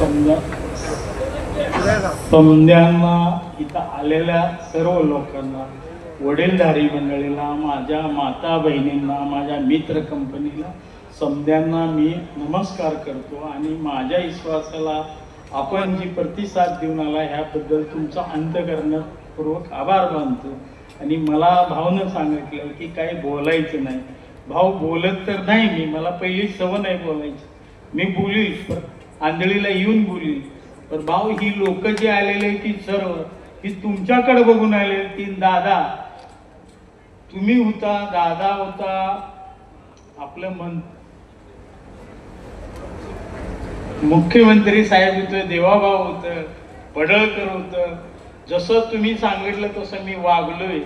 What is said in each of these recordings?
समजा. समध्यांना इथं आलेल्या सर्व लोकांना वडीलधारी मंडळीला माझ्या माता बहिणींना माझ्या मित्र कंपनीला समध्यांना मी नमस्कार करतो आणि माझ्या विश्वासाला आपण जी प्रतिसाद देऊन आला ह्याबद्दल तुमचा अंतकरणपूर्वक आभार मानतो. आणि मला भावनं सांगितलं की काही बोलायचं नाही. भाऊ बोलत तर नाही मी. मला पहिली सवय नाही बोलायची. मी बोलील आंधळीला येऊन बोलली. पण भाऊ ही लोक जी आलेले ती सर्व ही तुमच्याकडे बघून आलेली ती दादा. तुम्ही होता दादा होता आपलं मन. मुख्यमंत्री साहेब होतं देवाभाऊ होतं पडळकर होतं. जसं तुम्ही सांगितलं तसं मी वागलोय.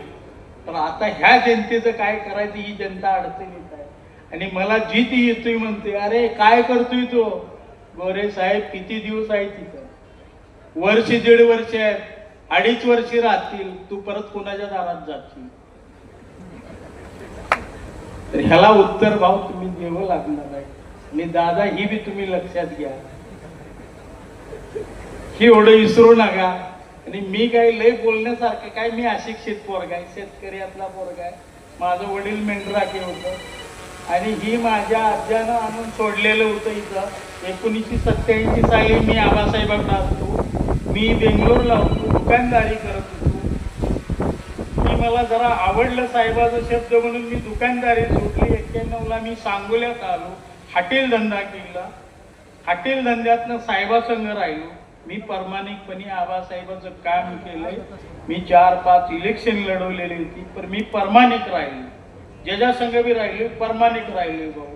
पण आता ह्या जनतेचं काय करायचं ही जनता अडचणीत आहे. आणि मला जीत येतोय म्हणते अरे काय करतोय तो? गोरे साहेब किती दिवस आहे तिथं? वर्ष दीड वर्ष आहेत अडीच वर्ष राहतील. तू परत कोणाच्या दारात जातील तर ह्याला उत्तर भाव तुम्ही देव लागणार आहे. आणि दादा ही बी तुम्ही लक्षात घ्या. ही एवढं विसरू नका. आणि मी काय लय बोलण्यासारखं काय? मी अशिक्षित पोरगा आहे. शेतकऱ्यातला पोरगा आहे. माझं वडील मेंढराखे होतं. आणि ही माझ्या आज्यानं आणून सोडलेलं होतं इथं. एकोणीसशे सत्त्याऐंशी साली मी आबासाहेबांना असतो मी बेंगलोरला होतो दुकानदारी करत होतो. मी मला जरा आवडलं साहेबाचा शब्द म्हणून मी दुकानदारी सोडली. एक्क्याण्णवला मी सांगोल्यात आलो हॉटेल धंदा केला. हॉटेल धंद्यातनं साहेबासंग राहिलो. मी परमानिकपणे आबासाहेबाचं काम केलंय. मी चार पाच इलेक्शन लढवलेली होती पण मी परमानिक राहिलो. ज्याच्या बी राहिले प्रामाणिक राहिले भाऊ.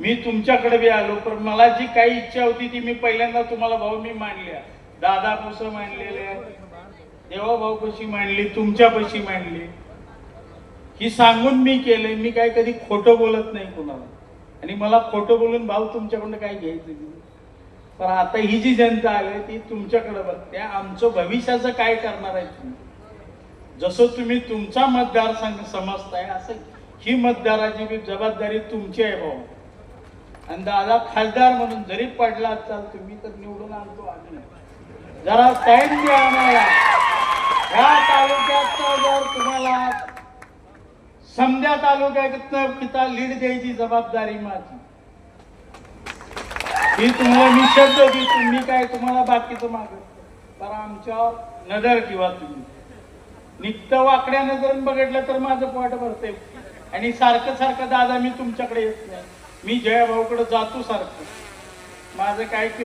मी तुमच्याकडे बी आलो पण मला जी काही इच्छा होती ती मी पहिल्यांदा तुम्हाला भाऊ मी मांडल्या. दादा कसं मांडलेले? देवा भाऊ कशी मांडली? तुमच्यापाशी मांडली. ही सांगून मी केलंय मी काय कधी खोटं बोलत नाही कोणाला. आणि मला खोटं बोलून भाऊ तुमच्याकडनं काय घ्यायचं नाही. पण आता ही जी जनता आली ती तुमच्याकडे बघते. आमचं भविष्याचं काय करणार आहे तुम्ही? जसं तुम्ही तुमचा मतदारसंघ समजताय असं ही मतदाराची बी जबाबदारी तुमची आहे भाऊ. आणि दादा खासदार म्हणून जरी पडला असाल तुम्ही तर निवडून आणतो आम्ही. जरा टाइम द्या आम्हाला. ह्या तालुक्यात जर तुम्हाला समजा तालुक्यात पिता लीड द्यायची जबाबदारी माझी. ही तुम्हाला मी शब्द की तुम्ही काय तुम्हाला बाकीचं मागत तर आमच्यावर नजर किंवा तुम्ही. निघतं वाकड्या नजर बघितलं तर माझं पोट भरते आणि सारखं सारखं दादा मी तुमच्याकडे येत नाही. मी जयाभाऊकडे जातो सारखं. माझं काय